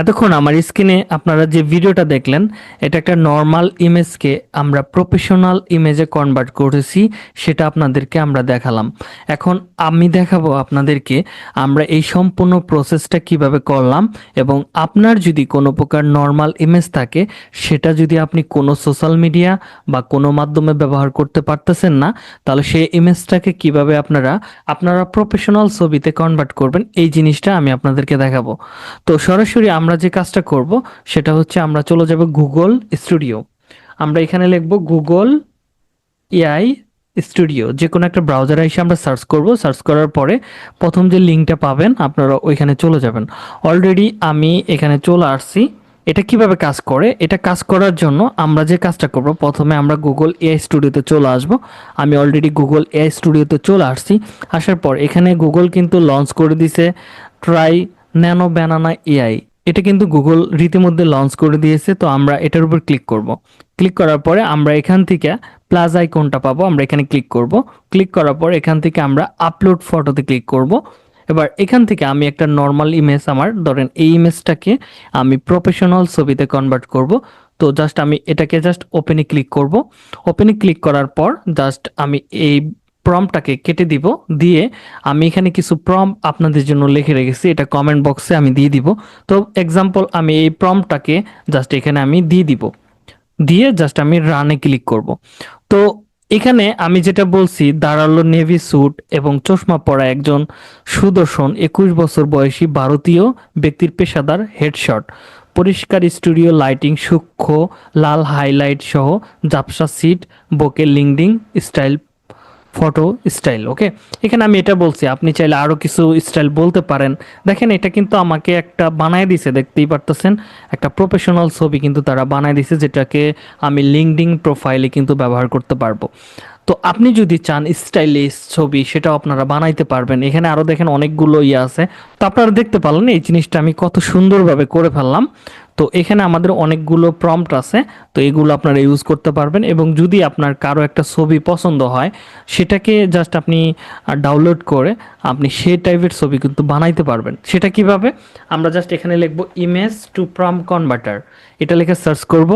এতক্ষণ আমার স্ক্রিনে আপনারা যে ভিডিওটা দেখলেন, এটা একটা নর্মাল ইমেজকে আমরা প্রফেশনাল ইমেজে কনভার্ট করেছি, সেটা আপনাদেরকে আমরা দেখালাম। এখন আমি দেখাবো আপনাদেরকে আমরা এই সম্পূর্ণ প্রসেসটা কীভাবে করলাম এবং আপনার যদি কোনো প্রকার নর্মাল ইমেজ থাকে, সেটা যদি আপনি কোনো সোশ্যাল মিডিয়া বা কোনো মাধ্যমে ব্যবহার করতে পারতেছেন না, তাহলে সেই ইমেজটাকে কীভাবে আপনারা আপনারা প্রফেশনাল ছবিতে কনভার্ট করবেন, এই জিনিসটা আমি আপনাদেরকে দেখাবো। তো সরাসরি আমরা যে কাজটা করব, সেটা হচ্ছে আমরা চলে যাব গুগল স্টুডিও আমরা এখানে লিখব গুগল এআই স্টুডিও যে কোনো একটা ব্রাউজারে এসে আমরা সার্চ করব। সার্চ করার পরে প্রথম যে লিঙ্কটা পাবেন, আপনারা ওইখানে চলে যাবেন। অলরেডি আমি এখানে চলে আসছি। এটা কীভাবে কাজ করে? এটা কাজ করার জন্য আমরা যে কাজটা করব, প্রথমে আমরা গুগল এআই স্টুডিওতে চলে আসব। আমি অলরেডি গুগল এআই স্টুডিওতে চলে আসছি। আসার পর এখানে গুগল কিন্তু লঞ্চ করে দিছে ট্রাই ন্যানো ব্যানানা এআই এটা কিন্তু গুগল রীতিমধ্যে লঞ্চ করে দিয়েছে, তো আমরা এটার উপর ক্লিক করব। ক্লিক করার পরে আমরা এখান থেকে প্লাস আইকনটা পাবো, আমরা এখানে ক্লিক করব। ক্লিক করার পর এখান থেকে আমরা আপলোড ফটোতে ক্লিক করব। এবার এখান থেকে আমি একটা নর্মাল ইমেজ আমার, ধরেন এই ইমেজটাকে আমি প্রফেশনাল ছবিতে কনভার্ট করব। তো জাস্ট আমি এটাকে জাস্ট ওপেনে ক্লিক করব। ওপেনে ক্লিক করার পর জাস্ট আমি এই প্রমটাকে কেটে দিব, দিয়ে আমি এখানে কিছু প্রম আপনাদের জন্য লিখে রেখেছি, এটা কমেন্ট বক্সে আমি দিয়ে দিব। তো এক্সাম্পল আমি এই প্রমটাকে জাস্ট এখানে আমি দিয়ে দিব। দিয়ে জাস্ট আমি রানে ক্লিক করব। তো এখানে আমি যেটা বলছি, দাঁড়াল নেভি স্যুট এবং চশমা পরা একজন সুদর্শন, একুশ বছর বয়সী ভারতীয় ব্যক্তির পেশাদার হেডশট পরিষ্কার স্টুডিও লাইটিং সূক্ষ্ম, লাল হাইলাইট সহ, জাপসা seat bokeh LinkedIn style photo style okay এখানে আমি এটা বলছি, আপনি চাইলে আরও কিছু স্টাইল বলতে পারেন। দেখেন, এটা কিন্তু আমাকে একটা বানায় দিছে, দেখতেই পারতেছেন? একটা প্রফেশনাল ছবি কিন্তু তারা বানায় দিছে, যেটাকে আমি লিঙ্কডিং প্রোফাইলে কিন্তু ব্যবহার করতে পারব। তো আপনি যদি চান স্টাইলিশ ছবি, সেটাও আপনারা বানাইতে পারবেন। এখানে আরও দেখেন অনেকগুলো ইয়ে আছে। তো আপনারা দেখতে পারলেন, এই জিনিসটা আমি কত সুন্দরভাবে করে ফেললাম। তো এখানে আমাদের অনেকগুলো প্রম্পট আছে, তো এগুলো আপনারা ইউজ করতে পারবেন এবং যদি আপনার কারও একটা ছবি পছন্দ হয়, সেটাকে জাস্ট আপনি ডাউনলোড করে আপনি সেই টাইপের ছবি কিন্তু বানাইতে পারবেন। সেটা কীভাবে? আমরা জাস্ট এখানে লিখব ইমেজ টু প্রম কনভার্টার এটা লিখে সার্চ করব।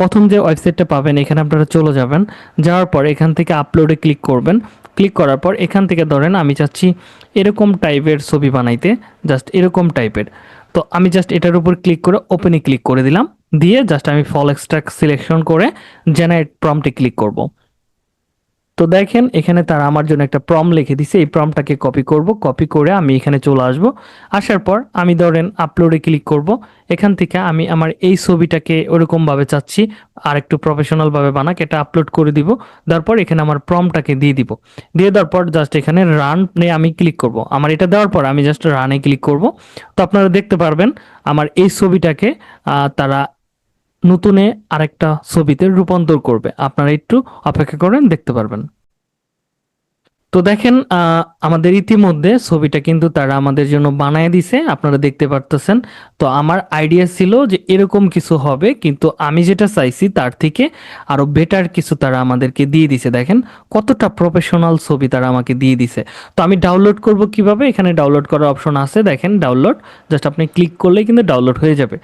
প্রথম যে ওয়েবসাইটটা পাবেন, এখানে আপনারা চলে যাবেন। যাওয়ার পর এখান থেকে আপলোডে ক্লিক করবেন। ক্লিক করার পর এখান থেকে ধরেন আমি চাচ্ছি এরকম টাইপের ছবি বানাইতে জাস্ট এরকম টাইপের তো আমি জাস্ট এটার উপর ক্লিক করে ওপেনে ক্লিক করে দিলাম। দিয়ে জাস্ট আমি ফল এক্সট্রাক্ট সিলেকশন করে জেনারেট প্রম্পটে ক্লিক করব। তো দেখেন, এখানে তারা আমার জন্য একটা প্রম লিখে দিছে। এই প্রমটাকে কপি করব কপি করে আমি এখানে চলে আসব। আসার পর আমি ধরেন আপলোডে ক্লিক করব। এখান থেকে আমি আমার এই ছবিটাকে ওরকমভাবে চাচ্ছি আর একটু প্রফেশনালভাবে বানাক, এটা আপলোড করে দিব। তারপর এখানে আমার প্রমটাকে দিয়ে দিব। দিয়ে দেওয়ার পর জাস্ট এখানে রান আমি ক্লিক করব। আমার এটা দেওয়ার পর আমি জাস্ট রানে ক্লিক করব। তো আপনারা দেখতে পারবেন, আমার এই ছবিটাকে তারা নতুনে আরেকটা ছবিতে রূপান্তর করবে। আপনারা একটু অপেক্ষা করেন, দেখতে পারবেন। তো দেখেন আমাদের ইতিমধ্যে ছবিটা কিন্তু তারা আমাদের জন্য বানায় দিছে, আপনারা দেখতে পারতেছেন। তো আমার আইডিয়া ছিল যে এরকম কিছু হবে, কিন্তু আমি যেটা চাইছি তার থেকে আরও বেটার কিছু তারা আমাদেরকে দিয়ে দিছে। দেখেন, কতটা প্রফেশনাল ছবি তারা আমাকে দিয়ে দিছে। তো আমি ডাউনলোড করব কীভাবে? এখানে ডাউনলোড করার অপশন আছে। দেখেন ডাউনলোড জাস্ট আপনি ক্লিক করলেই কিন্তু ডাউনলোড হয়ে যাবে।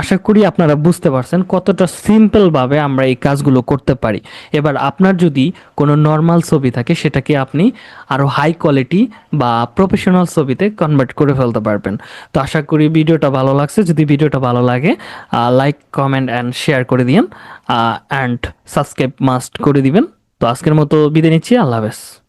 আশা করি আপনারা বুঝতে পারছেন কতটা সিম্পলভাবে আমরা এই কাজগুলো করতে পারি। এবার আপনার যদি কোনো নর্মাল ছবি থাকে, সেটাকে আপনি আরও হাই কোয়ালিটি বা প্রফেশনাল ছবিতে কনভার্ট করে ফেলতে পারবেন। তো আশা করি ভিডিওটা ভালো লাগছে। যদি ভিডিওটা ভালো লাগে লাইক কমেন্ট অ্যান্ড শেয়ার করে দিন অ্যান্ড সাবস্ক্রাইব মাস্ট করে দিবেন। তো আজকের মতো বিদায় নিচ্ছি। আল্লাহ হাফেজ।